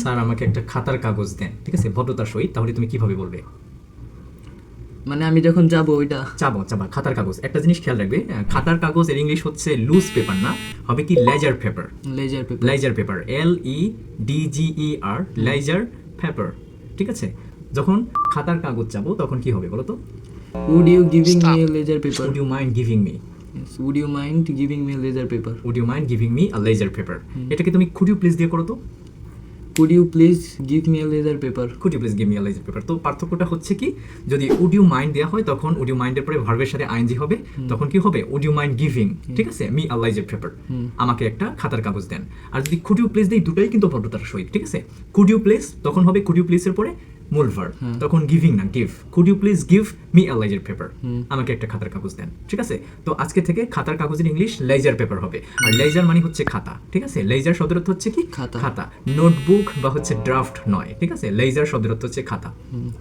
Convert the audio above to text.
Sir আমাকে একটা খাতার কাগজ দেন ঠিক আছে? ভদ্রতার সহিত তাহলে তুমি কীভাবে বলবে? মানে আমি যখন যাব ওইটা। চাবো চাবা খাতার কাগজ। একটা জিনিস খেয়াল রাখবে খাতার কাগজ এর ইংলিশ হচ্ছে লুজ পেপার না হবে কি ledger paper ledger paper ledger paper L E D G E R ledger paper ঠিক আছে? যখন খাতার কাগজ চাবো তখন কি হবে বলো তো? Would you giving me a ledger paper would you mind giving me would you mind giving me a ledger paper would you mind giving me a ledger paper এটাকে তুমি কুড ইউ প্লিজ দিয়ে করো তো? Could you please give me a ledger paper could you please give me a ledger paper তো পার্থক্যটা হচ্ছে কি যদি উড ইউ মাইন্ড দেওয়া হয় তখন উড ইউ মাইন্ডের পরে ভার্বের সাথে আইনজি হবে তখন কি হবে? উড ইউ মাইন্ড গিভিং ঠিক আছে? মি আ লেজার পেপার আমাকে একটা খাতার কাগজ দেন। আর যদি কুড ইউ প্লিজ দেই দুটোই কিন্তু ভদ্রতার সহিত ঠিক আছে? কুড ইউ প্লিজ তখন হবে কুড ইউ প্লিজের পরে মূল ভার্ব তখন গিভিং না give could you please give me a ledger paper আমাকে একটা খাতার কাগজ দেন। ঠিক আছে? তো আজকে থেকে খাতার কাগজের ইংলিশ লেজার পেপার হবে। আর লেজার মানে হচ্ছে খাতা। ঠিক আছে? লেজার শব্দের অর্থ হচ্ছে কি? খাতা। খাতা। নোটবুক বা হচ্ছে ড্রাফট নয়। ঠিক আছে? লেজার শব্দের অর্থ হচ্ছে খাতা।